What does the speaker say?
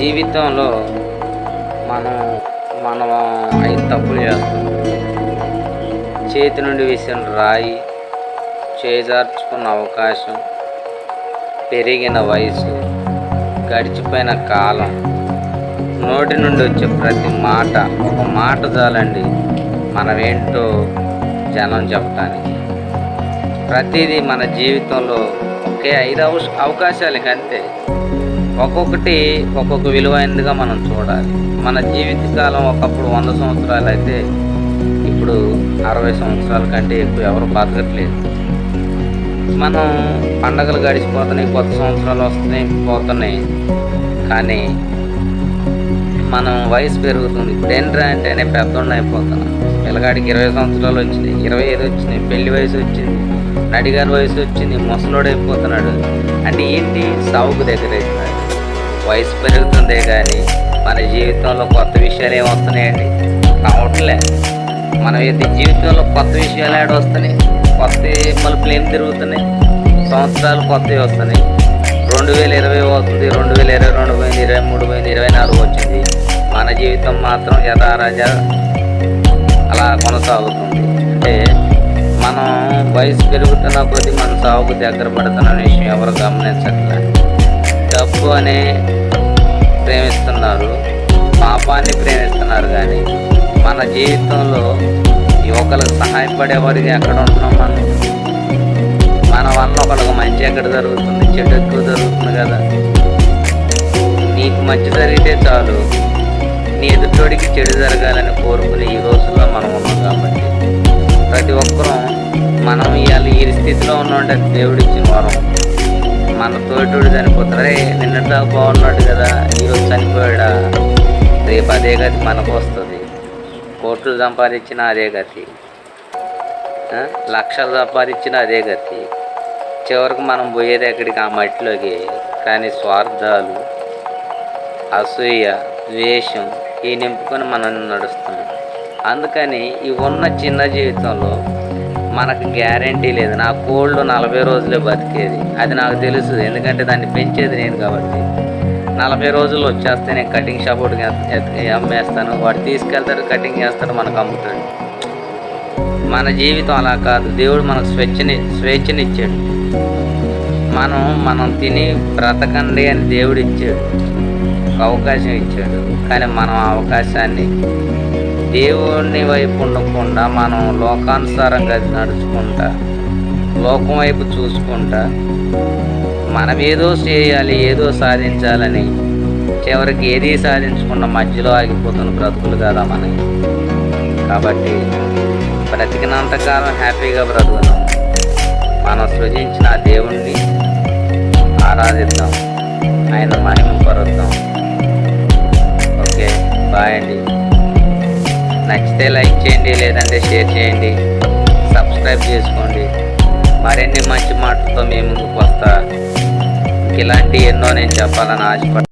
జీవితంలో మనం మనం ఐదు తప్పులు చేస్తాం చేతి నుండి విసిన రాయి చేజార్చుకున్న అవకాశం పెరిగిన వయసు గడిచిపోయిన కాలం నోటి నుండి వచ్చే ప్రతి మాట ఒక మాట చాలండి మనమేంటో జనం చెప్పడానికి ప్రతిదీ మన జీవితంలో ఒకే ఐదు అవ అవకాశాలు అంతే ఒక్కొక్కటి ఒక్కొక్క విలువైనదిగా మనం చూడాలి. మన జీవితకాలం ఒకప్పుడు వంద సంవత్సరాలు అయితే ఇప్పుడు అరవై సంవత్సరాల కంటే ఎక్కువ ఎవరు బతకట్లేదు. మనం పండగలు గడిచిపోతున్నాయి కొత్త సంవత్సరాలు వస్తున్నాయి పోతున్నాయి. కానీ మనం వయసు పెరుగుతుంది. ఇప్పుడు ఏంట్రా అంటేనే పెద్దోడిని అయిపోతున్నాం పిల్లగాడికి ఇరవై సంవత్సరాలు వచ్చినాయి ఇరవై ఐదు వచ్చినాయి పెళ్ళి వయసు వచ్చింది నడిగారి వయసు వచ్చింది ముసలోడైపోతున్నాడు అంటే ఏంటి? సావుకు దగ్గర వయసు పెరుగుతుందే కానీ మన జీవితంలో కొత్త విషయాలు ఏమి వస్తున్నాయండి? రావట్లే. మన యొక్క జీవితంలో కొత్త విషయాలు ఆడ వస్తున్నాయి. కొత్త మలుపులు ఏం తిరుగుతున్నాయి? సంవత్సరాలు కొత్తవి వస్తున్నాయి. రెండు వేల ఇరవై అవుతుంది రెండు వేల ఇరవై రెండు పోయింది ఇరవై మూడు పోయింది ఇరవై నాలుగు వచ్చింది. మన జీవితం మాత్రం యథారాజా అలా కొనసాగుతుంది. అంటే మనం వయసు పెరుగుతున్న కొద్దీ మన సాగుకు దగ్గర పడుతున్న విషయం ఎవరు గమనించట్లేదు. డబ్బు అనే ప్రేమిస్తున్నారు పాపాన్ని ప్రేమిస్తున్నారు కానీ మన జీవితంలో యువకులకు సహాయపడేవారికి ఎక్కడ ఉంటున్నాం మనం? మన వల్ల ఒకళ్ళకి మంచి ఎక్కడ జరుగుతుంది? చెడు ఎక్కువ జరుగుతుంది కదా? నీకు మంచి జరిగితే చాలు. నీ ఎదుటోడికి చెడు జరగాలని కోరుకునే ఈ రోజుల్లో మనం ఉన్నాం కాబట్టి. ప్రతి ఒక్కరూ మనం ఇవాళ ఈ స్థితిలో ఉన్నామంటే దేవుడిచ్చిన వరం. మన తోటోడు చనిపోతారే నిన్నట్లా బాగున్నాడు కదా ఈరోజు చనిపోయాడా? రేపు అదే గతి మనకు వస్తుంది. కోట్లు సంపాదించిన అదే గతి. లక్షలు సంపాదించిన అదే గతి. చివరికి మనం పోయేది ఎక్కడికి? ఆ మట్టిలోకి. కానీ స్వార్థాలు అసూయ ద్వేషం ఈ నింపుకొని మనం నడుస్తున్నాం అందుకని ఈ ఉన్న చిన్న జీవితంలో మనకు గ్యారంటీ లేదు. నా కోళ్ళు నలభై రోజులే బతికేది. అది నాకు తెలుసు. ఎందుకంటే దాన్ని పెంచేది నేను కాబట్టి. నలభై రోజులు వచ్చేస్తే నేను కటింగ్ షాప్ అమ్మేస్తాను. వాడు తీసుకెళ్తాడు కటింగ్ చేస్తాడు మనకు అమ్ముతాడు. మన జీవితం అలా కాదు. దేవుడు మనకు స్వేచ్ఛని స్వేచ్ఛనిచ్చాడు. మనం మనం తిని బ్రతకండి అని దేవుడు ఇచ్చాడు అవకాశం ఇచ్చాడు. కానీ మనం అవకాశాన్ని దేవుని వైపు ఉండకుండా మనం లోకానుసారంగా నడుచుకుంటా లోకం వైపు చూసుకుంటా మనం ఏదో చేయాలి ఏదో సాధించాలని చివరికి ఏది సాధించకుండా మధ్యలో ఆగిపోతున్న బ్రతుకులు కదా మనకి? కాబట్టి బ్రతికినంతకాలం హ్యాపీగా బ్రతుకుదాం. మనం సృజించిన ఆ దేవుణ్ణి ఆరాధిద్దాం. ఆయన మహిమ పరుద్దాం. ఓకే బాయ్ అండి. నచ్చితే లైక్ చేయండి లేదంటే షేర్ చేయండి. సబ్స్క్రైబ్ చేసుకోండి. మరిన్ని మంచి మాటలతో మీ ముందుకు వస్తా. ఇలాంటి ఎన్నో నేను చెప్పాలని ఆశపడ